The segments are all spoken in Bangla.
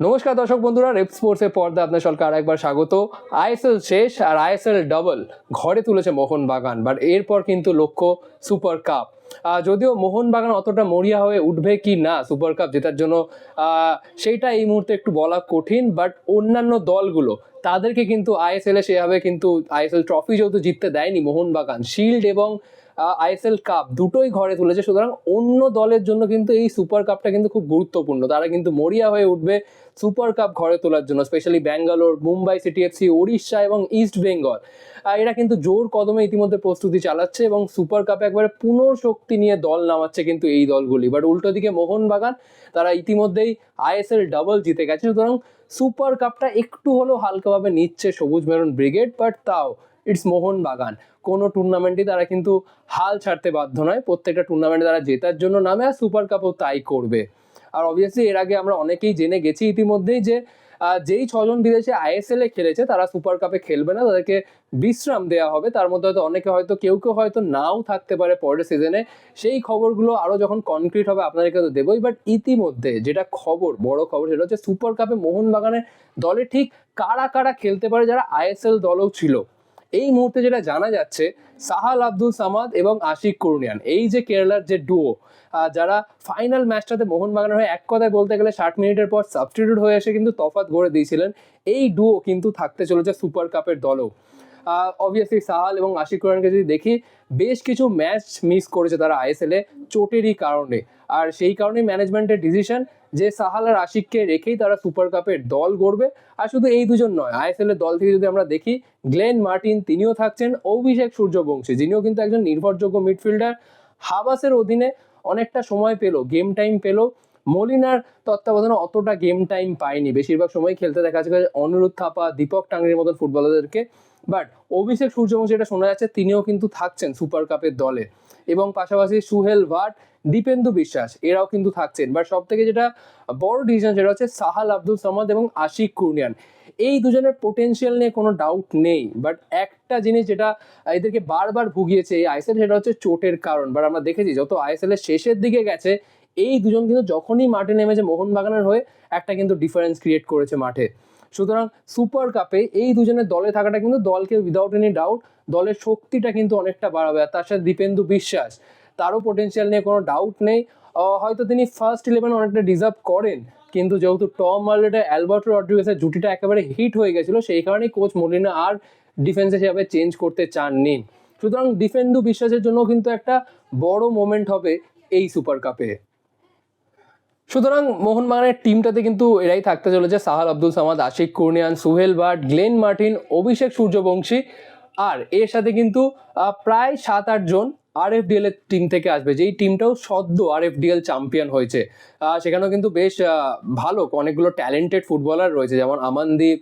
নমস্কার দর্শক বন্ধুরা, রেপ স্পোর্টসের পর্দা আপনার সরকার আরেকবার স্বাগত। আইএসএল শেষ আর আইএসএল ডাবল ঘরে তুলেছে মোহনবাগান বাট এরপর কিন্তু লক্ষ্য সুপার কাপ। যদিও মোহনবাগান অতটা মরিয়া হয়ে উঠবে কি না সুপার কাপ জেতার জন্য সেইটা এই মুহূর্তে একটু বলা কঠিন বাট অন্যান্য দলগুলো তাদেরকে কিন্তু আইএসএল এ সেভাবে কিন্তু আইএসএল ট্রফি যেহেতু জিততে দেয়নি মোহনবাগান শিল্ড এবং আইএসএল কাপ দুটোই ঘরে তুলেছে। সুতরাং অন্য দলের জন্য কিন্তু এই সুপার কাপটা কিন্তু খুব গুরুত্বপূর্ণ। তারা কিন্তু মরিয়া হয়ে উঠবে সুপার কাপ ঘরে তোলার জন্য specially Bangalore, Mumbai City FC Orissa এবং ইস্ট বেঙ্গল এরা কিন্তু জোর কদমে ইতিমধ্যে প্রস্তুতি চালাচ্ছে এবং সুপার কাপে একবারে পুনঃশক্তি নিয়ে দল নামাচ্ছে কিন্তু এই দলগুলি। বাট উল্টো দিকে মোহনবাগান তারা ইতিমধ্যেই আইএসএল ডাবল জিতে গেছে। সুতরাং সুপার কাপটা একটু হলেও হালকাভাবে নিচ্ছে সবুজ মেরুন ব্রিগেড বাট তাও ইটস মোহন বাগান। কোনো টুর্নামেন্টে তারা কিন্তু হাল ছাড়তে বাধ্য নয়, প্রত্যেকটা টুর্নামেন্টে তারা জেতার জন্য নামে আর সুপার কাপও তাই করবে। আর অবভিয়াসলি এর আগে আমরা অনেকেই জেনে গেছি ইতিমধ্যেই যে যেই ছজন বিদেশে আইএসএল এ খেলেছে, তারা সুপার কাপে খেলবে না, তাদেরকে বিশ্রাম দেওয়া হবে। তার মধ্যে হয়তো অনেকে হয়তো, কেউ কেউ হয়তো নাও থাকতে পারে পরের সিজনে সেই খবরগুলো আরও যখন কনক্রিট হবে, আপনাদেরকে তো দেবই। বাট ইতিমধ্যে যেটা খবর, বড় খবর সেটা হচ্ছে, সুপার কাপে মোহনবাগানের দলে ঠিক কারা কারা খেলতে পারে, যারা আইএসএল দলও ছিল? এই মুহূর্তে যেটা জানা যাচ্ছে, সাহাল আব্দুল সামাদ এবং আশিক কুরনিয়ান, এই যে কেরালার যে ডুও যারা ফাইনাল ম্যাচটাতে মোহনবাগানের হয়ে এক কথায় বলতে গেলে ষাট মিনিটের পর সাবস্টিটিউট হয়ে এসে কিন্তু তফাৎ গড়ে দিয়েছিলেন। এই ডুও কিন্তু থাকতে চলেছে সুপার কাপের দলও। অবভিয়াসলি সাহাল এবং আশিক কুরনিয়ানকে যদি দেখি, বেশ কিছু ম্যাচ মিস করেছে তারা আইএসএল এ চোটেরই কারণে। আর সেই কারণেই ম্যানেজমেন্টের ডিসিশন যে সাহাল আর আশিককে রেখেই তারা সুপার কাপের দল গড়বে। আর শুধু এই দুজন নয় আইএসএল এর দল থেকে যদি আমরা দেখি, গ্লেন মার্টিন তিনিও থাকছেন অভিষেক সূর্যবংশী, যিনিও কিন্তু একজন নির্ভরযোগ্য মিডফিল্ডার হাবাসের অধীনে অনেকটা সময় পেল গেম টাইম পেল। মলিনার তত্ত্বাবধানে অতটা গেম টাইম পায়নি। বেশিরভাগ সময় খেলতে দেখা যাচ্ছে অনুরোধ থাপা, দীপক টাঙ্গির মতন ফুটবলারদেরকে। বাট অভিষেক সূর্যবংশী এটা শোনা যাচ্ছে, তিনিও কিন্তু থাকছেন সুপার কাপের দলে। এবং পাশাপাশি সুহেল ভাট, দীপেন্দু বিশ্বাস, এরাও কিন্তু থাকছেন। বাট সব থেকে যেটা বড় ডিসিশন সেটা হচ্ছে সাহাল আব্দুল সামাদ এবং আশিক কুরনিয়ান। এই দুজনের পোটেনশিয়াল নিয়ে কোনো ডাউট নেই। বাট একটা জিনিস যেটা এদেরকে বারবার ভুগিয়েছে এই আইএসএল সেটা হচ্ছে চোটের কারণ। বাট আমরা দেখেছি, যত আইএসএল এর শেষের দিকে গেছে এই দুজন কিন্তু যখনই মাঠে নেমেছে মোহনবাগানের হয়ে একটা কিন্তু ডিফারেন্স ক্রিয়েট করেছে মাঠে। সুতরাং সুপার কাপে এই দুজনের দলে থাকাটা কিন্তু দলকে উইদাউট এনি ডাউট দলের শক্তিটা কিন্তু অনেকটা বাড়াবে। আর তার সাথে দীপেন্দু বিশ্বাস, তারও পোটেনশিয়াল নিয়ে কোনো ডাউট নেই। হয়তো তিনি ফার্স্ট ইলেভেন অনেকটা ডিজার্ভ করেন, কিন্তু যেহেতু টম মার্লেটা, অ্যালবার্টো রড্রিগেসের জুটিটা একেবারে হিট হয়ে গেছিল, সেই কারণেই কোচ মলিনা আর ডিফেন্সে সেভাবে চেঞ্জ করতে চাননি। সুতরাং ডিফেন্ডু বিশ্বাসের জন্য কিন্তু একটা বড় মোমেন্ট হবে এই সুপার কাপে সুতরাং মোহনবাগানের টিমটাতে কিন্তু এরাই থাকতে চলেছে। সাহাল, আব্দুল সামাদ, আশিক, কুর্নিয়ান, সুহেল ভাট গ্লেন মার্টিন, অভিষেক সূর্যবংশী। আর এর সাথে কিন্তু প্রায় সাত আট জন ডিএল এর টিম থেকে আসবে। যেই টিমটাও সদ্য আর এফ ডিএল চ্যাম্পিয়ন হয়েছে। সেখানেও কিন্তু বেশ ভালো অনেকগুলো ট্যালেন্টেড ফুটবলার রয়েছে। যেমন আমনদীপ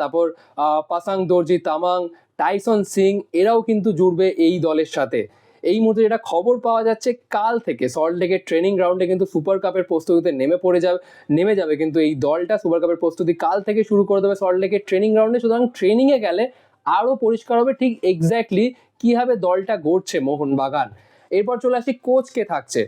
তারপর পাসাং দর্জি, তামাং, টাইসন সিং, এরাও কিন্তু জুড়বে এই দলের সাথে। এই মুহূর্তে যেটা খবর পাওয়া যাচ্ছে, কাল থেকে সল্ট লেকের ট্রেনিং গ্রাউন্ডে কিন্তু সুপার কাপের প্রস্তুতিতে নেমে পড়ে যাবে, নেমে যাবে। কিন্তু এই দলটা সুপার কাপের প্রস্তুতি কাল থেকে শুরু করে দেবে সল্ট লেকের ট্রেনিং গ্রাউন্ডে সুতরাং ট্রেনিংয়ে গেলে আরও পরিষ্কার হবে ঠিক এক্স্যাক্টলি কীভাবে দলটা গড়ছে মোহনবাগান। এরপর চলে আসি কোচ কে থাকছে।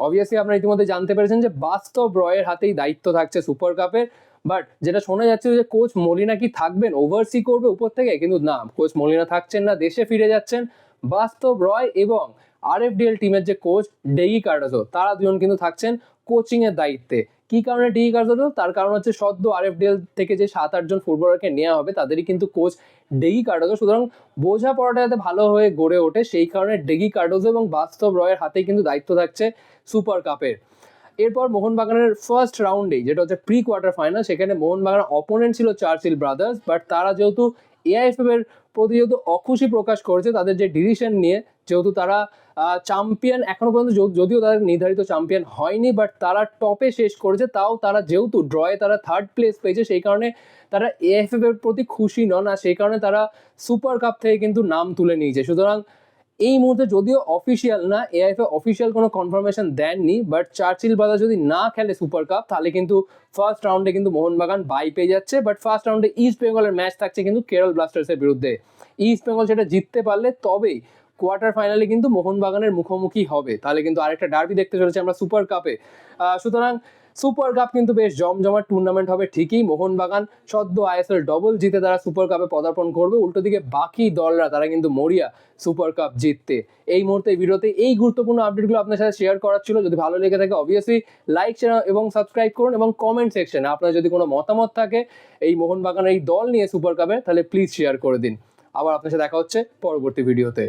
অবভিয়াসলি আপনারা ইতিমধ্যে জানতে পেরেছেন যে বাস্তব রয়ের হাতেই দায়িত্ব থাকছে সুপার কাপের বাট যেটা শোনা যাচ্ছে যে কোচ মলিনা কি থাকবেন? ওভারসি করবে উপর থেকে? কিন্তু না কোচ মলিনা থাকছেন না, দেশে ফিরে যাচ্ছেন। বাস্তব রয় এবং আর এফ ডিএল টিমের যে কোচ ডেগি কার্ডাসো, তারা দুজন কিন্তু থাকছেন কোচিং এর দায়িত্বে। কি কারণে ডেগি কার্ডাসো? তার কারণ হচ্ছে সদ্য আর এফ ডিএল থেকে যে সাত আটজন ফুটবলারকে নেওয়া হবে, তাদেরই কিন্তু কোচ ডেগি কার্ডোজো সুতরাং বোঝাপড়াটা যাতে ভালো হয়ে গড়ে ওঠে, সেই কারণে ডেগি কার্ডোজো এবং বাস্তব রয়ের হাতেই কিন্তু দায়িত্ব থাকছে সুপার কাপের এরপর মোহনবাগানের ফার্স্ট রাউন্ডেই যেটা হচ্ছে প্রি কোয়ার্টার ফাইনাল সেখানে মোহনবাগানের অপোনেন্ট ছিল চার্চিল ব্রাদার্স বাট তারা যেহেতু এআইএফএফ এর প্রতি যেহেতু অখুশি প্রকাশ করেছে, তাদের যে ডিসিশন নিয়ে যেহেতু তারা চ্যাম্পিয়ন এখনও পর্যন্ত যদিও তাদের নির্ধারিত চ্যাম্পিয়ন হয়নি বাট তারা টপে শেষ করেছে, তাও তারা যেহেতু ড্রয়ে তারা থার্ড প্লেস পেয়েছে, সেই কারণে তারা এএফএফ এর প্রতি খুশি নন, আর সেই কারণে তারা সুপার কাপ থেকে কিন্তু নাম তুলে নিয়েছে। সুতরাং এই মুহূর্তে যদিও অফিসিয়াল না এআইএফ অফিসিয়াল কোনো কনফার্মেশন দেননি বাট চার্চিল ব্রাদার যদি না খেলে সুপার কাপ তাহলে কিন্তু ফার্স্ট রাউন্ডে কিন্তু মোহনবাগান বাই পেয়ে যাচ্ছে বাট ফার্স্ট রাউন্ডে ইস্ট বেঙ্গলের ম্যাচ থাকছে কিন্তু কেরল ব্লাস্টার্সের বিরুদ্ধে। ইস্ট বেঙ্গল সেটা জিততে পারলে তবেই কোয়ার্টার ফাইনালে কিন্তু মোহনবাগানের মুখোমুখি হবে। তাহলে কিন্তু আরেকটা ডার্বি দেখতে চলেছে আমরা সুপার কাপে সুতরাং সুপার কাপ কিন্তু বেশ জমজমাট টুর্নামেন্ট হবে ঠিকই। মোহনবাগান সদ্য আইএসএল ডবল জিতে তারা সুপার কাপে পদার্পণ করবে। উল্টো দিকে বাকি দলরা তারা কিন্তু মরিয়া সুপার কাপ জিততে। এই মুহূর্তে ভিডিওতে এই গুরুত্বপূর্ণ আপডেটগুলো আপনার সাথে শেয়ার করার ছিল। যদি ভালো লেগে থাকে অবভিয়াসলি লাইক এবং সাবস্ক্রাইব করুন এবং কমেন্ট সেকশনে আপনার যদি কোনো মতামত থাকে এই মোহনবাগানের এই দল নিয়ে সুপার কাপে তাহলে প্লিজ শেয়ার করে দিন। আবার আপনার সাথে দেখা হচ্ছে পরবর্তী ভিডিওতে